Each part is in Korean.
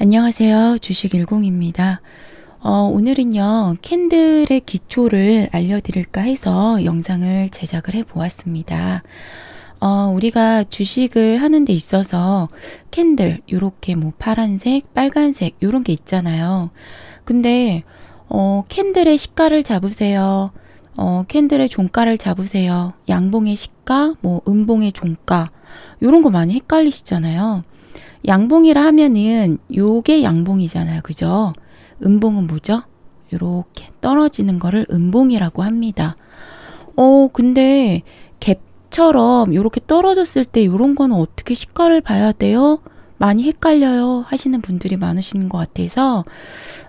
안녕하세요. 주식일공입니다. 어, 오늘은요, 캔들의 기초를 알려드릴까 해서 영상을 제작을 해 보았습니다. 어, 우리가 주식을 하는 데 있어서 캔들, 요렇게 뭐 파란색, 빨간색, 요런 게 있잖아요. 근데, 어, 캔들의 시가를 잡으세요. 어, 캔들의 종가를 잡으세요. 양봉의 시가, 뭐, 음봉의 종가, 요런 거 많이 헷갈리시잖아요. 양봉이라 하면은 요게 양봉이잖아요. 그죠? 음봉은 뭐죠? 요렇게 떨어지는 거를 음봉이라고 합니다. 어, 근데 갭처럼 요렇게 떨어졌을 때 요런 거는 어떻게 시가를 봐야 돼요? 많이 헷갈려요 하시는 분들이 많으신 것 같아서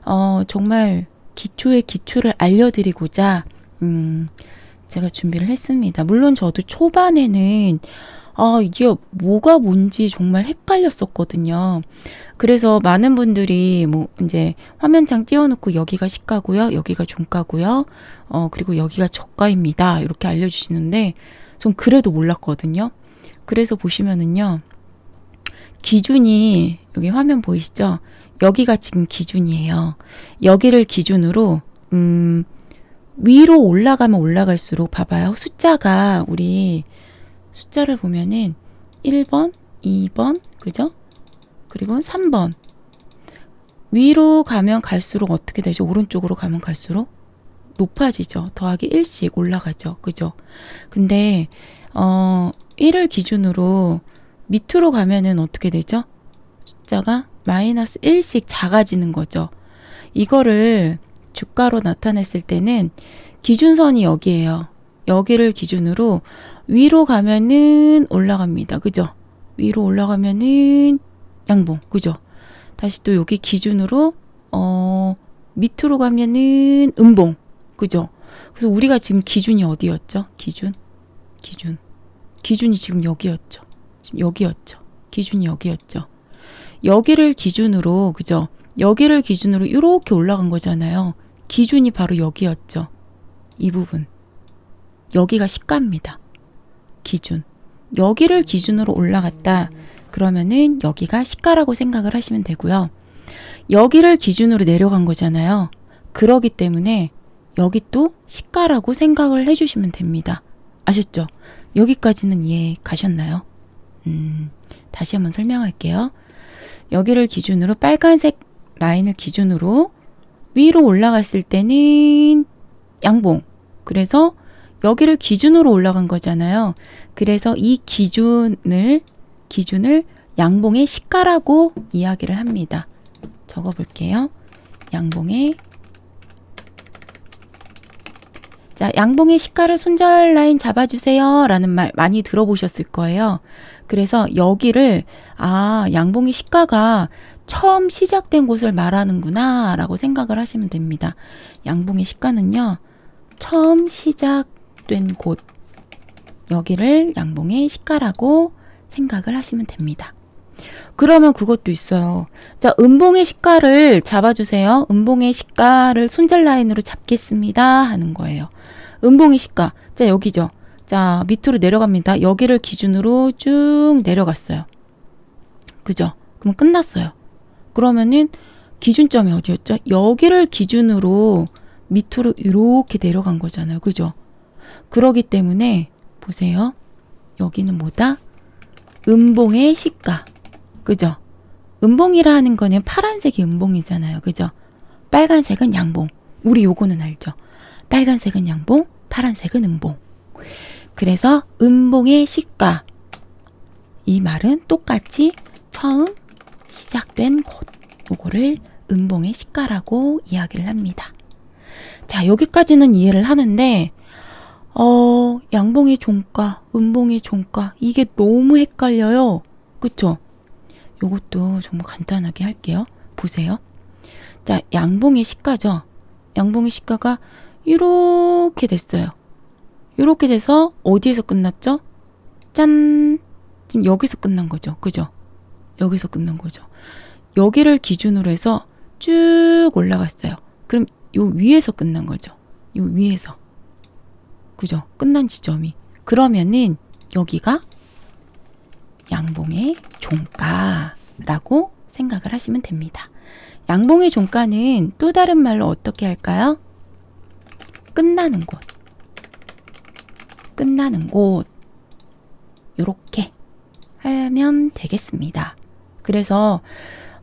어, 정말 기초의 기초를 알려드리고자 음, 제가 준비를 했습니다. 물론 저도 초반에는 아, 이게 뭐가 뭔지 정말 헷갈렸었거든요. 그래서 많은 분들이 뭐 이제 화면창 띄워놓고 여기가 시가고요, 여기가 종가고요, 어, 그리고 여기가 저가입니다. 이렇게 알려주시는데 전 그래도 몰랐거든요. 그래서 보시면은요, 기준이 여기 화면 보이시죠? 여기가 지금 기준이에요. 여기를 기준으로 음, 위로 올라가면 올라갈수록 봐봐요. 숫자가 우리 숫자를 보면은 1번, 2번, 그죠? 그리고 3번. 위로 가면 갈수록 어떻게 되죠? 오른쪽으로 가면 갈수록 높아지죠. 더하기 1씩 올라가죠. 그죠? 근데, 어, 1을 기준으로 밑으로 가면은 어떻게 되죠? 숫자가 마이너스 1씩 작아지는 거죠. 이거를 주가로 나타냈을 때는 기준선이 여기에요. 여기를 기준으로 위로 가면은 올라갑니다. 그죠? 위로 올라가면은 양봉. 그죠? 다시 또 여기 기준으로 어 밑으로 가면은 음봉. 그죠? 그래서 우리가 지금 기준이 어디였죠? 기준. 기준. 기준이 지금 여기였죠. 지금 여기였죠. 기준이 여기였죠. 여기를 기준으로 그죠? 여기를 기준으로 이렇게 올라간 거잖아요. 기준이 바로 여기였죠. 이 부분. 여기가 시가입니다. 기준. 여기를 기준으로 올라갔다. 그러면은 여기가 시가라고 생각을 하시면 되고요. 여기를 기준으로 내려간 거잖아요. 그러기 때문에 여기 또 시가라고 생각을 해주시면 됩니다. 아셨죠? 여기까지는 이해 가셨나요? 음, 다시 한번 설명할게요. 여기를 기준으로 빨간색 라인을 기준으로 위로 올라갔을 때는 양봉. 그래서 여기를 기준으로 올라간 거잖아요. 그래서 이 기준을 기준을 양봉의 시가라고 이야기를 합니다. 적어 볼게요. 양봉의 자, 양봉의 시가를 손절 라인 잡아주세요. 라는 말 많이 들어보셨을 거예요. 그래서 여기를, 아, 양봉의 시가가 처음 시작된 곳을 말하는구나. 라고 생각을 하시면 됩니다. 양봉의 시가는요, 처음 시작 된 곳, 여기를 양봉의 시가라고 생각을 하시면 됩니다. 그러면 그것도 있어요. 자, 음봉의 시가를 잡아주세요. 음봉의 시가를 손절 라인으로 잡겠습니다. 하는 거예요. 음봉의 시가. 자, 여기죠. 자, 밑으로 내려갑니다. 여기를 기준으로 쭉 내려갔어요. 그죠? 그럼 끝났어요. 그러면은 기준점이 어디였죠? 여기를 기준으로 밑으로 이렇게 내려간 거잖아요. 그죠? 그러기 때문에 보세요. 여기는 뭐다? 음봉의 시가. 그죠? 음봉이라 하는 거는 파란색이 음봉이잖아요. 그죠? 빨간색은 양봉. 우리 요거는 알죠? 빨간색은 양봉, 파란색은 음봉. 그래서 음봉의 시가. 이 말은 똑같이 처음 시작된 곳. 요거를 음봉의 시가라고 이야기를 합니다. 자, 여기까지는 이해를 하는데, 어, 양봉의 종가, 음봉의 종가, 이게 너무 헷갈려요. 그쵸? 요것도 정말 간단하게 할게요. 보세요. 자, 양봉의 시가죠. 양봉의 시가가 이렇게 됐어요. 이렇게 돼서 어디에서 끝났죠? 짠! 지금 여기서 끝난 거죠. 그죠? 여기서 끝난 거죠. 여기를 기준으로 해서 쭉 올라갔어요. 그럼 요 위에서 끝난 거죠. 요 위에서. 그죠? 끝난 지점이. 그러면은 여기가 양봉의 종가라고 생각을 하시면 됩니다. 양봉의 종가는 또 다른 말로 어떻게 할까요? 끝나는 곳. 끝나는 곳. 요렇게 하면 되겠습니다. 그래서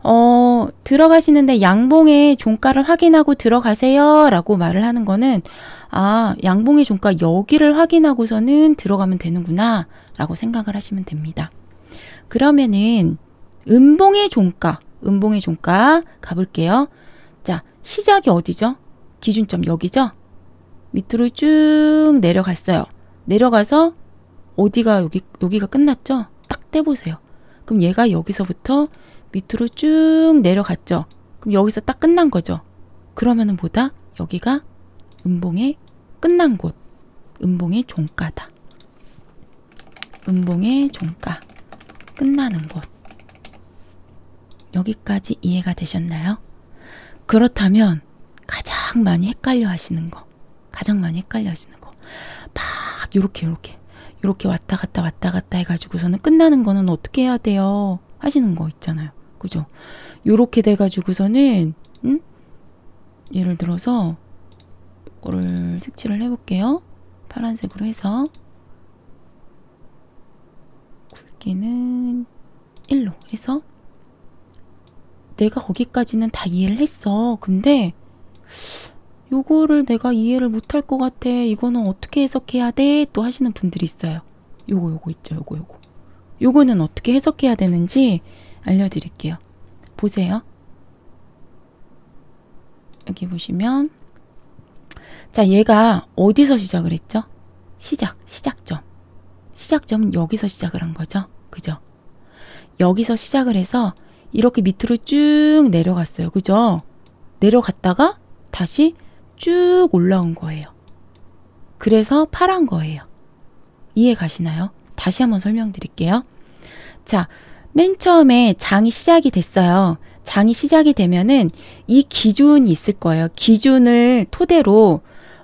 어, 들어가시는데 양봉의 종가를 확인하고 들어가세요 라고 말을 하는 거는 아, 양봉의 종가 여기를 확인하고서는 들어가면 되는구나 라고 생각을 하시면 됩니다. 그러면은 음봉의 종가, 음봉의 종가 가볼게요. 자, 시작이 어디죠? 기준점 여기죠? 밑으로 쭉 내려갔어요. 내려가서 어디가 여기 여기가 끝났죠? 딱 떼보세요. 그럼 얘가 여기서부터 밑으로 쭉 내려갔죠. 그럼 여기서 딱 끝난 거죠. 그러면은 뭐다? 여기가 음봉의 끝난 곳. 음봉의 종가다. 음봉의 종가. 끝나는 곳. 여기까지 이해가 되셨나요? 그렇다면 가장 많이 헷갈려 하시는 거. 가장 많이 헷갈려 하시는 거. 막 요렇게 요렇게 요렇게 왔다 갔다 왔다 갔다 해가지고서는 끝나는 거는 어떻게 해야 돼요? 하시는 거 있잖아요. 그죠? 요렇게 돼가지고서는 음? 예를 들어서 이거를 색칠을 해볼게요. 파란색으로 해서 굵기는 1로 해서 내가 거기까지는 다 이해를 했어. 근데 요거를 내가 이해를 못할 것 같아. 이거는 어떻게 해석해야 돼? 또 하시는 분들이 있어요. 요거 요거 있죠. 요거 요거. 요거는 어떻게 해석해야 되는지 알려드릴게요. 보세요. 여기 보시면 자 얘가 어디서 시작을 했죠? 시작, 시작점. 시작점은 여기서 시작을 한 거죠. 그죠? 여기서 시작을 해서 이렇게 밑으로 쭉 내려갔어요. 그죠? 내려갔다가 다시 쭉 올라온 거예요. 그래서 파란 거예요. 이해 가시나요? 다시 한번 설명드릴게요. 자, 맨 처음에 장이 시작이 됐어요. 장이 시작이 되면은 이 기준이 있을 거예요. 기준을 토대로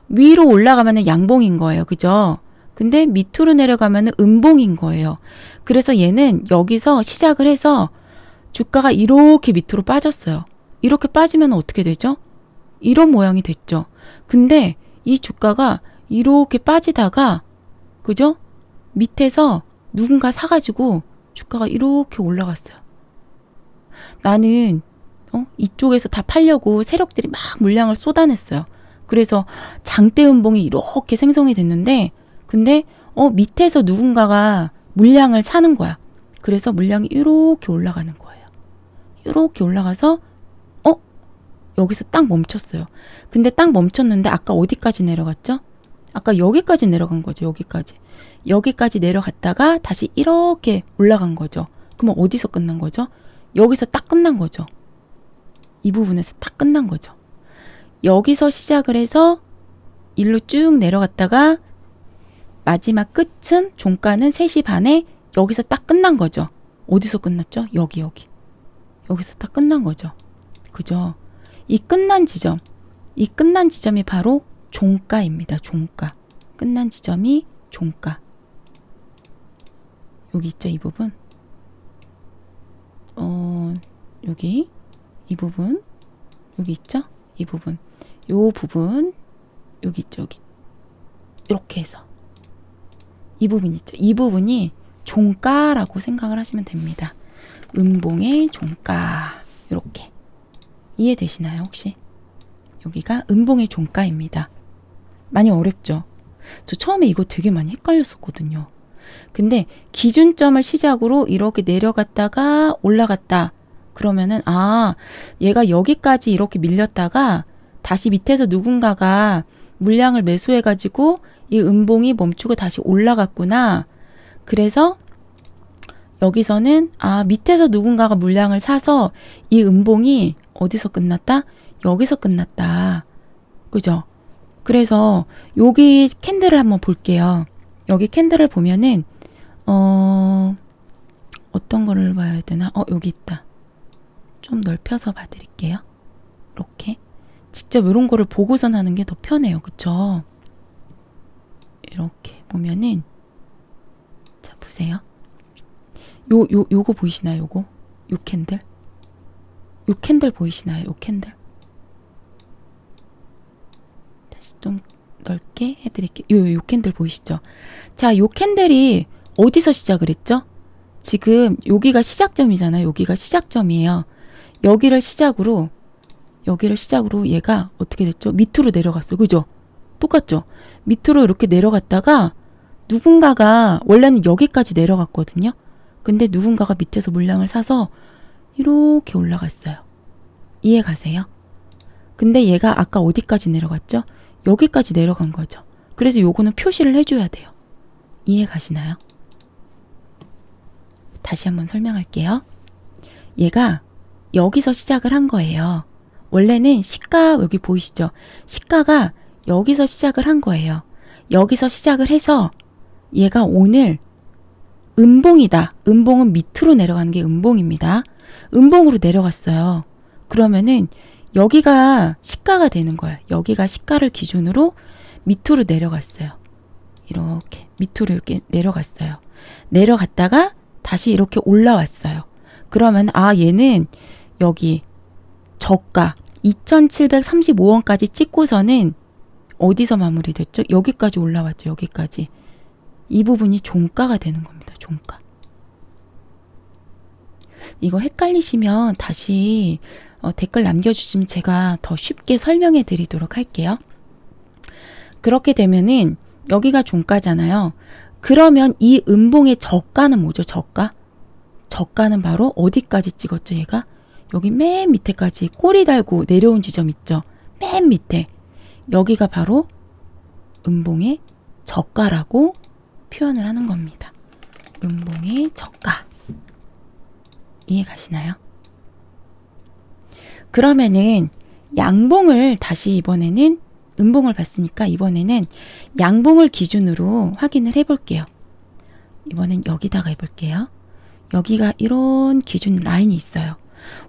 위로 올라가면은 양봉인 거예요. 그죠? 근데 밑으로 내려가면은 음봉인 거예요. 그래서 얘는 여기서 시작을 해서 주가가 이렇게 밑으로 빠졌어요. 이렇게 빠지면 어떻게 되죠? 이런 모양이 됐죠. 근데 이 주가가 이렇게 빠지다가 그죠? 밑에서 누군가 사가지고 주가가 이렇게 올라갔어요. 나는 어? 이쪽에서 다 팔려고 세력들이 막 물량을 쏟아냈어요. 그래서 장대 음봉이 이렇게 생성이 됐는데 근데 어 밑에서 누군가가 물량을 사는 거야. 그래서 물량이 이렇게 올라가는 거예요. 이렇게 올라가서 어 여기서 딱 멈췄어요. 근데 딱 멈췄는데 아까 어디까지 내려갔죠? 아까 여기까지 내려간 거죠. 여기까지. 여기까지 내려갔다가 다시 이렇게 올라간 거죠. 그럼 어디서 끝난 거죠? 여기서 딱 끝난 거죠. 이 부분에서 딱 끝난 거죠. 여기서 시작을 해서 일로 쭉 내려갔다가 마지막 끝은 종가는 3시 반에 여기서 딱 끝난 거죠. 어디서 끝났죠? 여기 여기. 여기서 딱 끝난 거죠. 그죠? 이 끝난 지점. 이 끝난 지점이 바로 종가입니다. 종가. 끝난 지점이 종가. 여기 있죠, 이 부분. 어, 여기 이 부분. 여기 있죠? 이 부분. 요 부분. 여기 있죠, 여기. 이렇게 해서 이 부분 있죠. 이 부분이 종가라고 생각을 하시면 됩니다. 음봉의 종가. 이렇게. 이해되시나요, 혹시? 여기가 음봉의 종가입니다. 많이 어렵죠? 저 처음에 이거 되게 많이 헷갈렸었거든요. 근데 기준점을 시작으로 이렇게 내려갔다가 올라갔다. 그러면은, 아, 얘가 여기까지 이렇게 밀렸다가 다시 밑에서 누군가가 물량을 매수해 가지고 이 음봉이 멈추고 다시 올라갔구나. 그래서 여기서는 아 밑에서 누군가가 물량을 사서 이 음봉이 어디서 끝났다? 여기서 끝났다. 그죠? 그래서 여기 캔들을 한번 볼게요. 여기 캔들을 보면은 어 어떤 거를 봐야 되나? 어 여기 있다. 좀 넓혀서 봐드릴게요. 이렇게 직접 이런 거를 보고선 하는 게 더 편해요. 그쵸? 이렇게 보면은 자 보세요. 요 요 요 거 보이시나요? 요거 요 캔들 요 캔들 보이시나요? 요 캔들. 다시 좀 넓게 해드릴게요. 요, 요 캔들 보이시죠? 자, 요 캔들이 어디서 시작을 했죠? 지금 여기가 시작점이잖아요. 여기가 시작점이에요. 여기를 시작으로 여기를 시작으로 얘가 어떻게 됐죠? 밑으로 내려갔어요. 그죠? 똑같죠? 밑으로 이렇게 내려갔다가 누군가가 원래는 여기까지 내려갔거든요. 근데 누군가가 밑에서 물량을 사서 이렇게 올라갔어요. 이해 가세요? 근데 얘가 아까 어디까지 내려갔죠? 여기까지 내려간 거죠. 그래서 요거는 표시를 해줘야 돼요. 이해 가시나요? 다시 한번 설명할게요. 얘가 여기서 시작을 한 거예요. 원래는 시가 여기 보이시죠? 시가가 여기서 시작을 한 거예요. 여기서 시작을 해서 얘가 오늘 음봉이다. 음봉은 밑으로 내려가는 게 음봉입니다. 음봉으로 내려갔어요. 그러면은 여기가 시가가 되는 거예요. 여기가 시가를 기준으로 밑으로 내려갔어요. 이렇게 밑으로 이렇게 내려갔어요. 내려갔다가 다시 이렇게 올라왔어요. 그러면 아 얘는 여기 저가 2,735원까지 찍고서는 어디서 마무리됐죠? 여기까지 올라왔죠. 여기까지. 이 부분이 종가가 되는 겁니다. 종가. 이거 헷갈리시면 다시 어, 댓글 남겨주시면 제가 더 쉽게 설명해 드리도록 할게요. 그렇게 되면은 여기가 종가잖아요. 그러면 이 음봉의 저가는 뭐죠? 저가? 저가는 바로 어디까지 찍었죠, 얘가? 여기 맨 밑에까지 꼬리 달고 내려온 지점 있죠? 맨 밑에. 여기가 바로 음봉의 저가라고 표현을 하는 겁니다. 음봉의 저가. 이해 가시나요? 그러면은 양봉을 다시 이번에는 음봉을 봤으니까 이번에는 양봉을 기준으로 확인을 해볼게요. 이번엔 여기다가 해볼게요. 여기가 이런 기준 라인이 있어요.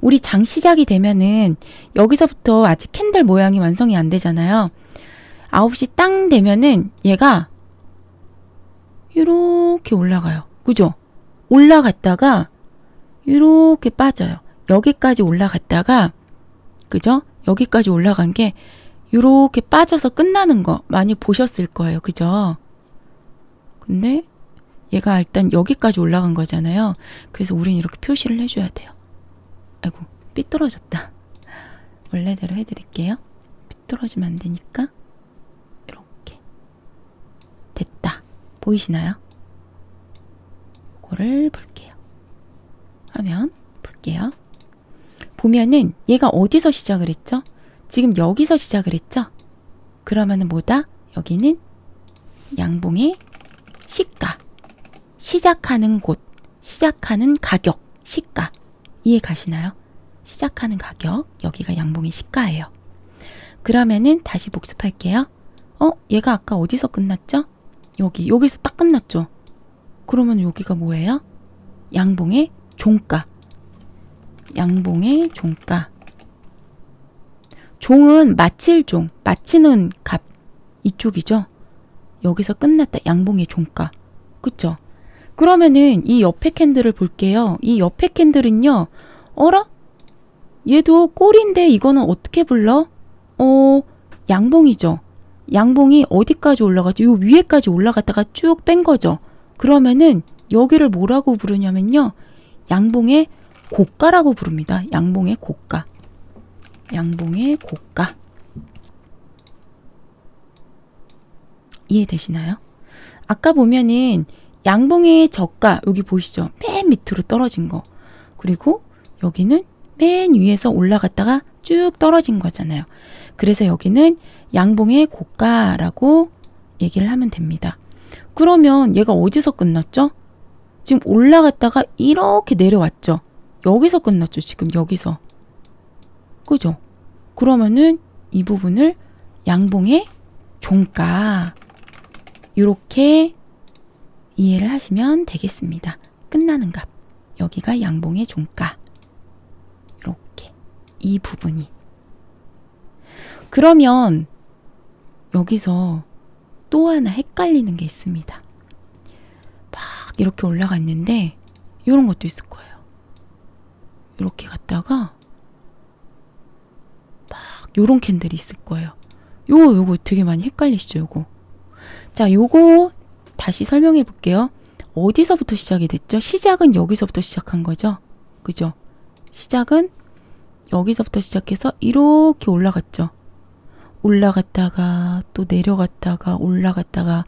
우리 장 시작이 되면은 여기서부터 아직 캔들 모양이 완성이 안 되잖아요. 9시 땅 되면은 얘가 이렇게 올라가요. 그죠? 올라갔다가 이렇게 빠져요. 여기까지 올라갔다가 그죠? 여기까지 올라간 게 이렇게 빠져서 끝나는 거 많이 보셨을 거예요. 그죠? 근데 얘가 일단 여기까지 올라간 거잖아요. 그래서 우린 이렇게 표시를 해줘야 돼요. 아이고, 삐뚤어졌다. 원래대로 해드릴게요. 삐뚤어지면 안 되니까. 이렇게. 됐다. 보이시나요? 이거를 볼게요. 화면 볼게요. 보면은 얘가 어디서 시작을 했죠? 지금 여기서 시작을 했죠? 그러면은 뭐다? 여기는 양봉의 시가. 시작하는 곳, 시작하는 가격, 시가. 이해 가시나요? 시작하는 가격, 여기가 양봉의 시가예요. 그러면은 다시 복습할게요. 어, 얘가 아까 어디서 끝났죠? 여기, 여기서 딱 끝났죠? 그러면 여기가 뭐예요? 양봉의 종가. 양봉의 종가. 종은 마칠 종, 마치는 값. 이쪽이죠? 여기서 끝났다. 양봉의 종가. 그쵸? 그러면은 이 옆에 캔들을 볼게요. 이 옆에 캔들은요. 어라? 얘도 꼴인데 이거는 어떻게 불러? 어, 양봉이죠. 양봉이 어디까지 올라갔죠? 요 위에까지 올라갔다가 쭉 뺀 거죠. 그러면은 여기를 뭐라고 부르냐면요. 양봉의 고가라고 부릅니다. 양봉의 고가. 양봉의 고가. 이해되시나요? 아까 보면은 양봉의 저가 여기 보이시죠? 맨 밑으로 떨어진 거. 그리고 여기는 맨 위에서 올라갔다가 쭉 떨어진 거잖아요. 그래서 여기는 양봉의 고가라고 얘기를 하면 됩니다. 그러면 얘가 어디서 끝났죠? 지금 올라갔다가 이렇게 내려왔죠. 여기서 끝났죠. 지금 여기서. 그죠? 그러면은 이 부분을 양봉의 종가 이렇게 이해를 하시면 되겠습니다. 끝나는 값. 여기가 양봉의 종가. 이렇게 이 부분이. 그러면 여기서 또 하나 헷갈리는 게 있습니다. 막 이렇게 올라갔는데 이런 것도 있을 거예요. 이렇게 갔다가 요런 캔들이 있을 거예요. 요거 요거 되게 많이 헷갈리시죠, 요거. 자, 요거 다시 설명해 볼게요. 어디서부터 시작이 됐죠? 시작은 여기서부터 시작한 거죠. 그죠? 시작은 여기서부터 시작해서 이렇게 올라갔죠. 올라갔다가 또 내려갔다가 올라갔다가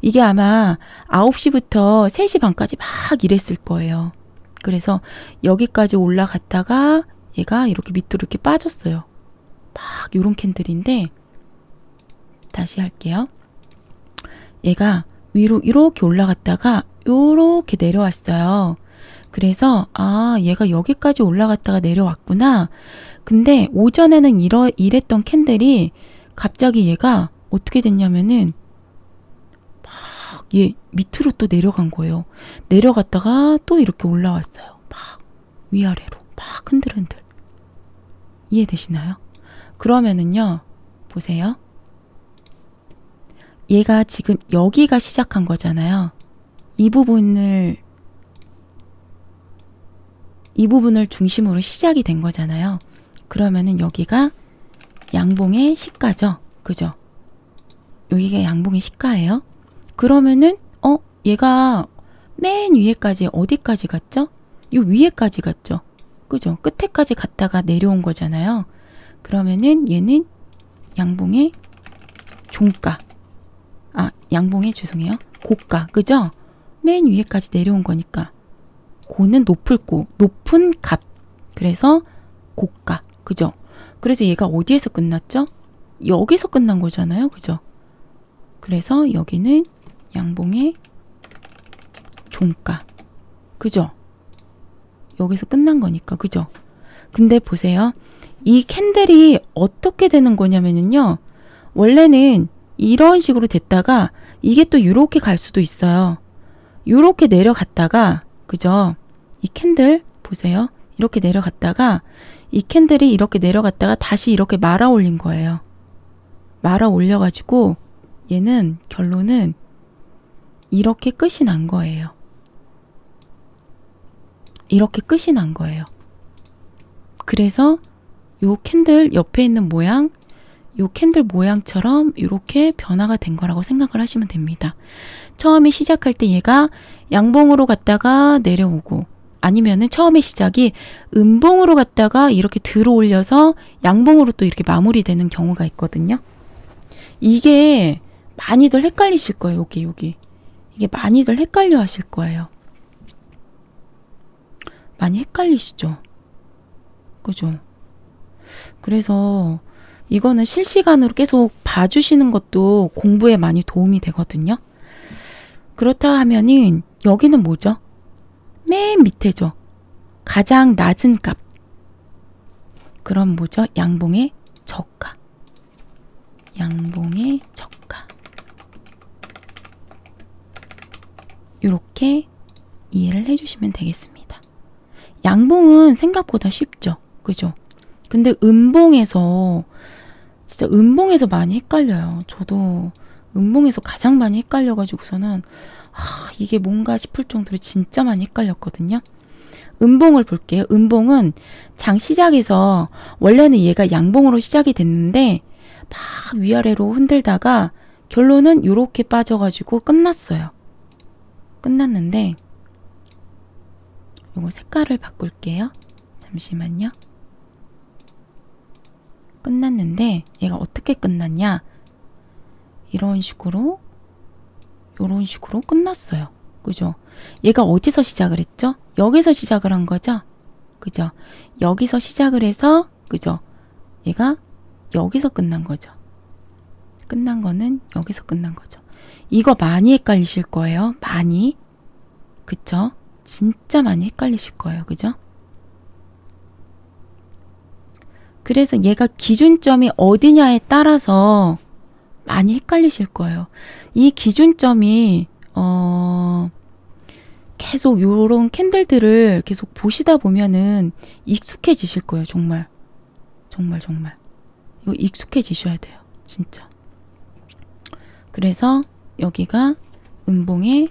이게 아마 9시부터 3시 반까지 막 이랬을 거예요. 그래서 여기까지 올라갔다가 얘가 이렇게 밑으로 이렇게 빠졌어요. 막 요런 캔들인데 다시 할게요. 얘가 위로 이렇게 올라갔다가 요렇게 내려왔어요. 그래서 아 얘가 여기까지 올라갔다가 내려왔구나. 근데 오전에는 이러, 이랬던 캔들이 갑자기 얘가 어떻게 됐냐면은 막 얘 밑으로 또 내려간 거예요. 내려갔다가 또 이렇게 올라왔어요. 막 위아래로 막 흔들흔들. 이해되시나요? 그러면은요, 보세요. 얘가 지금 여기가 시작한 거잖아요. 이 부분을 이 부분을 중심으로 시작이 된 거잖아요. 그러면은 여기가 양봉의 시가죠. 그죠? 여기가 양봉의 시가예요. 그러면은 어 얘가 맨 위에까지 어디까지 갔죠? 요 위에까지 갔죠. 그죠? 끝에까지 갔다가 내려온 거잖아요. 그러면은 얘는 양봉의 종가. 아, 양봉의 죄송해요. 고가. 그죠? 맨 위에까지 내려온 거니까. 고는 높을 고, 높은 값. 그래서 고가. 그죠? 그래서 얘가 어디에서 끝났죠? 여기서 끝난 거잖아요. 그죠? 그래서 여기는 양봉의 종가. 그죠? 여기서 끝난 거니까. 그죠? 근데 보세요. 이 캔들이 어떻게 되는 거냐면요. 원래는 이런 식으로 됐다가 이게 또 이렇게 갈 수도 있어요. 이렇게 내려갔다가 그죠? 이 캔들 보세요. 이렇게 내려갔다가 이 캔들이 이렇게 내려갔다가 다시 이렇게 말아 올린 거예요. 말아 올려가지고 얘는 결론은 이렇게 끝이 난 거예요. 이렇게 끝이 난 거예요. 그래서 요 캔들 옆에 있는 모양, 요 캔들 모양처럼 이렇게 변화가 된 거라고 생각을 하시면 됩니다. 처음에 시작할 때 얘가 양봉으로 갔다가 내려오고 아니면은 처음에 시작이 음봉으로 갔다가 이렇게 들어 올려서 양봉으로 또 이렇게 마무리되는 경우가 있거든요. 이게 많이들 헷갈리실 거예요. 여기 여기. 이게 많이들 헷갈려 하실 거예요. 많이 헷갈리시죠? 그죠? 그래서 이거는 실시간으로 계속 봐주시는 것도 공부에 많이 도움이 되거든요. 그렇다 하면은 여기는 뭐죠? 맨 밑에죠. 가장 낮은 값. 그럼 뭐죠? 양봉의 저가. 양봉의 저가. 이렇게 이해를 해주시면 되겠습니다. 양봉은 생각보다 쉽죠. 그죠? 근데 음봉에서 진짜 음봉에서 많이 헷갈려요. 저도 음봉에서 가장 많이 헷갈려가지고서는 아, 이게 뭔가 싶을 정도로 진짜 많이 헷갈렸거든요. 음봉을 볼게요. 음봉은 장 시작에서 원래는 얘가 양봉으로 시작이 됐는데 막 위아래로 흔들다가 결론은 이렇게 빠져가지고 끝났어요. 끝났는데 요거 색깔을 바꿀게요. 잠시만요. 끝났는데 얘가 어떻게 끝났냐? 이런 식으로 이런 식으로 끝났어요. 그죠? 얘가 어디서 시작을 했죠? 여기서 시작을 한 거죠? 그죠? 여기서 시작을 해서 그죠? 얘가 여기서 끝난 거죠. 끝난 거는 여기서 끝난 거죠. 이거 많이 헷갈리실 거예요. 많이. 그쵸? 진짜 많이 헷갈리실 거예요. 그죠? 그래서 얘가 기준점이 어디냐에 따라서 많이 헷갈리실 거예요. 이 기준점이 어 계속 요런 캔들들을 계속 보시다 보면은 익숙해지실 거예요, 정말. 정말 정말. 이거 익숙해지셔야 돼요. 진짜. 그래서 여기가 음봉의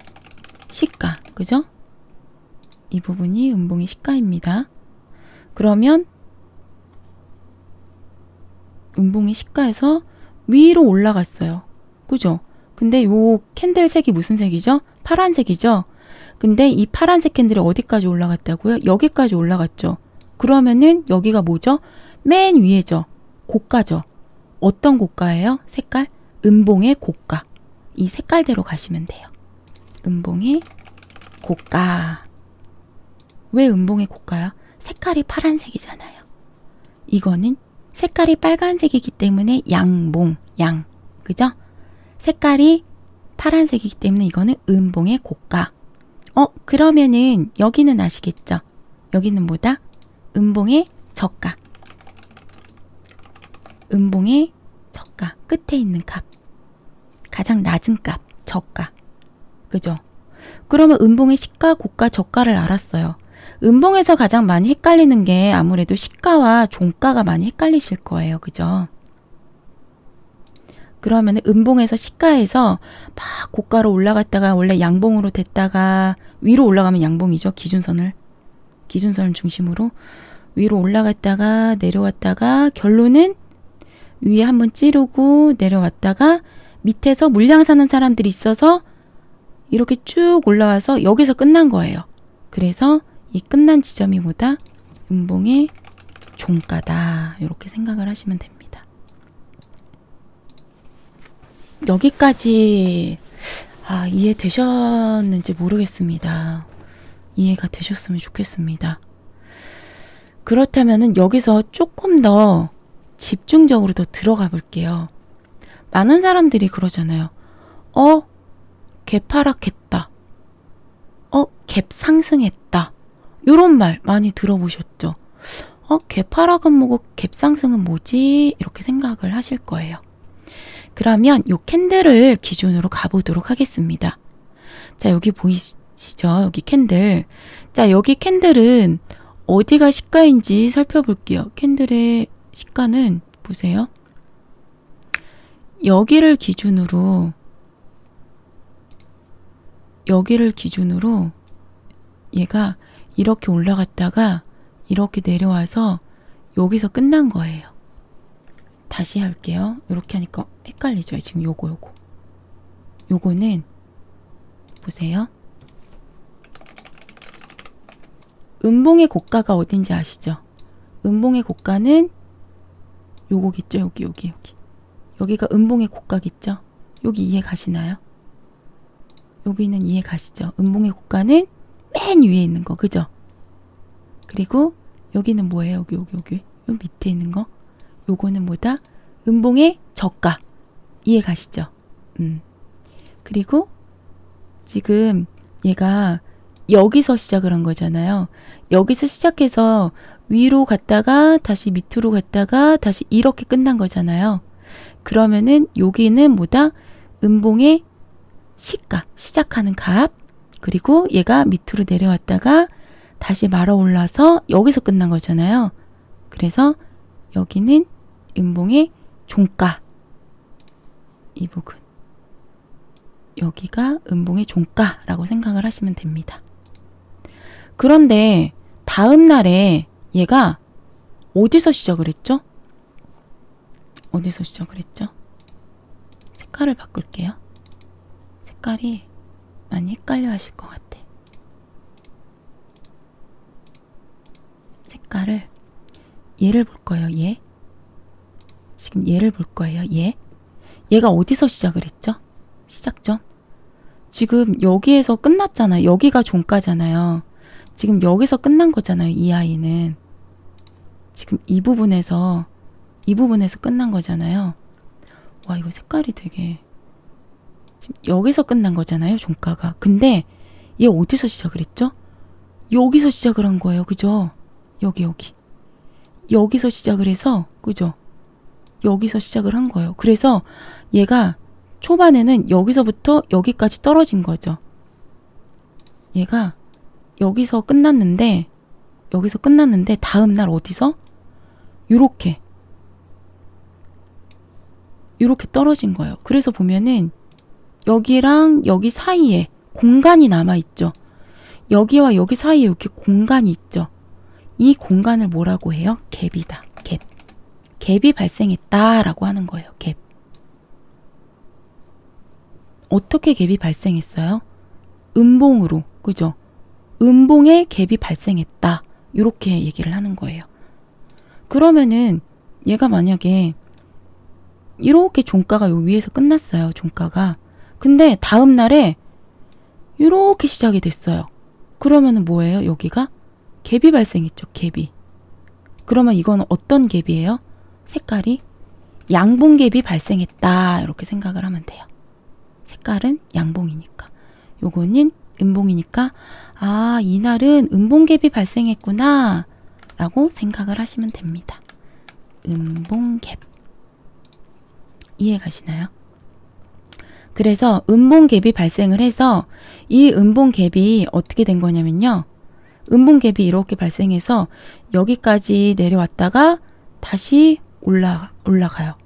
시가. 그죠? 이 부분이 음봉의 시가입니다. 그러면 음봉의 시가에서 위로 올라갔어요. 그죠? 근데 요 캔들 색이 무슨 색이죠? 파란색이죠? 근데 이 파란색 캔들이 어디까지 올라갔다고요? 여기까지 올라갔죠. 그러면은 여기가 뭐죠? 맨 위에죠. 고가죠. 어떤 고가예요? 색깔? 음봉의 고가. 이 색깔대로 가시면 돼요. 음봉의 고가. 왜 음봉의 고가야? 색깔이 파란색이잖아요. 이거는 색깔이 빨간색이기 때문에 양봉, 양. 그죠? 색깔이 파란색이기 때문에 이거는 음봉의 고가. 어, 그러면은 여기는 아시겠죠? 여기는 뭐다? 음봉의 저가. 음봉의 저가. 끝에 있는 값. 가장 낮은 값. 저가. 그죠? 그러면 음봉의 시가, 고가, 저가를 알았어요. 음봉에서 가장 많이 헷갈리는 게 아무래도 시가와 종가가 많이 헷갈리실 거예요. 그죠? 그러면 음봉에서 시가에서 막 고가로 올라갔다가 원래 양봉으로 됐다가 위로 올라가면 양봉이죠. 기준선을 기준선을 중심으로 위로 올라갔다가 내려왔다가 결론은 위에 한번 찌르고 내려왔다가 밑에서 물량 사는 사람들이 있어서 이렇게 쭉 올라와서 여기서 끝난 거예요. 그래서 이 끝난 지점이 뭐다? 음봉의 종가다. 이렇게 생각을 하시면 됩니다. 여기까지 아, 이해되셨는지 모르겠습니다. 이해가 되셨으면 좋겠습니다. 그렇다면은 여기서 조금 더 집중적으로 더 들어가 볼게요. 많은 사람들이 그러잖아요. 어, 개파락했다. 어, 갭 상승했다. 요런 말 많이 들어보셨죠? 어, 개파락은 뭐고 갭 상승은 뭐지? 이렇게 생각을 하실 거예요. 그러면 요 캔들을 기준으로 가보도록 하겠습니다. 자, 여기 보이시죠? 여기 캔들. 자, 여기 캔들은 어디가 시가인지 살펴볼게요. 캔들의 시가는 보세요. 여기를 기준으로 여기를 기준으로 얘가 이렇게 올라갔다가 이렇게 내려와서 여기서 끝난 거예요. 다시 할게요. 이렇게 하니까 헷갈리죠. 지금 요거 요거. 요거는 보세요. 음봉의 고가가 어딘지 아시죠? 음봉의 고가는 요거겠죠. 여기 여기 여기. 여기가 음봉의 고가겠죠? 여기 이해 가시나요? 여기는 이해 가시죠? 음봉의 고가는 맨 위에 있는 거, 그죠? 그리고 여기는 뭐예요? 여기, 여기, 여기. 요 밑에 있는 거. 요거는 뭐다? 음봉의 저가. 이해 가시죠? 음. 그리고 지금 얘가 여기서 시작을 한 거잖아요. 여기서 시작해서 위로 갔다가 다시 밑으로 갔다가 다시 이렇게 끝난 거잖아요. 그러면은 여기는 뭐다? 음봉의 시가, 시작하는 값. 그리고 얘가 밑으로 내려왔다가 다시 말아 올라서 여기서 끝난 거잖아요. 그래서 여기는 음봉의 종가. 이 부분. 여기가 음봉의 종가라고 생각을 하시면 됩니다. 그런데 다음 날에 얘가 어디서 시작을 했죠? 어디서 시작을 했죠? 색깔을 바꿀게요. 색깔이 많이 헷갈려 하실 것 같아. 색깔을 얘를 볼 거예요. 얘. 지금 얘를 볼 거예요. 얘. 얘가 어디서 시작을 했죠? 시작점. 지금 여기에서 끝났잖아요. 여기가 종가잖아요. 지금 여기서 끝난 거잖아요. 이 아이는. 지금 이 부분에서 이 부분에서 끝난 거잖아요. 와, 이거 색깔이 되게 여기서 끝난 거잖아요, 종가가. 근데 얘 어디서 시작을 했죠? 여기서 시작을 한 거예요. 그죠? 여기 여기. 여기서 시작을 해서 그죠? 여기서 시작을 한 거예요. 그래서 얘가 초반에는 여기서부터 여기까지 떨어진 거죠. 얘가 여기서 끝났는데 여기서 끝났는데 다음 날 어디서 요렇게 요렇게 떨어진 거예요. 그래서 보면은 여기랑 여기 사이에 공간이 남아 있죠. 여기와 여기 사이에 이렇게 공간이 있죠. 이 공간을 뭐라고 해요? 갭이다. 갭. 갭이 발생했다 라고 하는 거예요. 갭. 어떻게 갭이 발생했어요? 음봉으로, 그죠? 음봉에 갭이 발생했다. 이렇게 얘기를 하는 거예요. 그러면은 얘가 만약에 이렇게 종가가 요 위에서 끝났어요. 종가가. 근데 다음 날에 이렇게 시작이 됐어요. 그러면은 뭐예요? 여기가 갭이 발생했죠. 갭이. 그러면 이건 어떤 갭이에요? 색깔이 양봉 갭이 발생했다. 이렇게 생각을 하면 돼요. 색깔은 양봉이니까. 요거는 음봉이니까 아, 이날은 음봉 갭이 발생했구나. 라고 생각을 하시면 됩니다. 음봉 갭. 이해 가시나요? 그래서 음봉 갭이 발생을 해서 이 음봉 갭이 어떻게 된 거냐면요. 음봉 갭이 이렇게 발생해서 여기까지 내려왔다가 다시 올라 올라가요.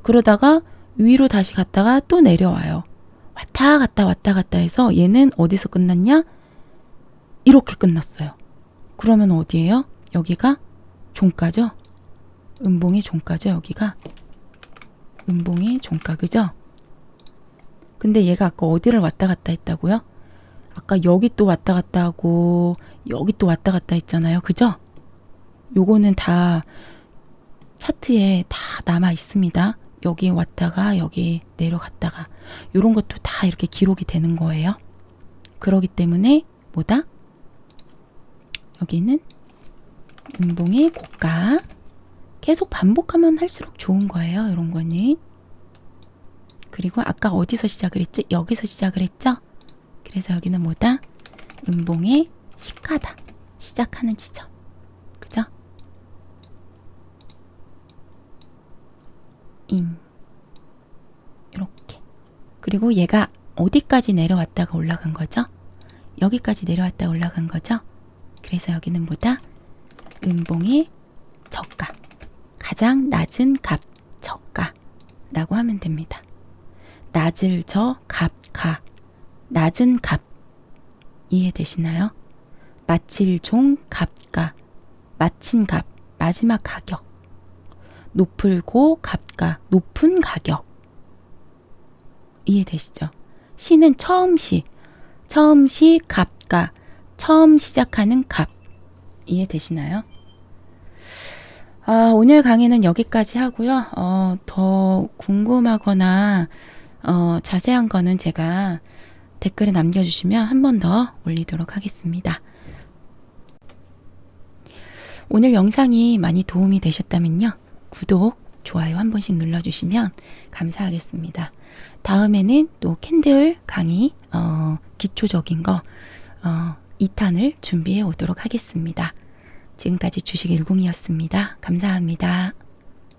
그러다가 위로 다시 갔다가 또 내려와요. 왔다 갔다 왔다 갔다 해서 얘는 어디서 끝났냐? 이렇게 끝났어요. 그러면 어디예요? 여기가 종가죠? 음봉의 종가죠, 여기가? 음봉의 종가, 그죠? 근데 얘가 아까 어디를 왔다 갔다 했다고요? 아까 여기 또 왔다 갔다 하고 여기 또 왔다 갔다 했잖아요. 그죠? 요거는 다 차트에 다 남아 있습니다. 여기 왔다가 여기 내려갔다가 요런 것도 다 이렇게 기록이 되는 거예요. 그러기 때문에 뭐다? 여기는 음봉의 고가 계속 반복하면 할수록 좋은 거예요. 이런 거는. 그리고 아까 어디서 시작을 했죠? 여기서 시작을 했죠? 그래서 여기는 뭐다? 음봉의 시가다. 시작하는 지점. 그죠? 인. 이렇게. 그리고 얘가 어디까지 내려왔다가 올라간 거죠? 여기까지 내려왔다 올라간 거죠? 그래서 여기는 뭐다? 음봉의 저가. 가장 낮은 값, 저가라고 하면 됩니다. 낮을 저, 값, 가. 낮은 값. 이해되시나요? 마칠 종, 값, 가. 마친 값, 마지막 가격. 높을 고, 값, 가. 높은 가격. 이해되시죠? 시는 처음 시. 처음 시, 값, 가. 처음 시작하는 값. 이해되시나요? 아, 오늘 강의는 여기까지 하고요. 어, 더 궁금하거나 어, 자세한 거는 제가 댓글에 남겨주시면 한 번 더 올리도록 하겠습니다. 오늘 영상이 많이 도움이 되셨다면요. 구독, 좋아요 한 번씩 눌러주시면 감사하겠습니다. 다음에는 또 캔들 강의, 어, 기초적인 거, 어, 2탄을 준비해 오도록 하겠습니다. 지금까지 주식 10이었습니다. 감사합니다.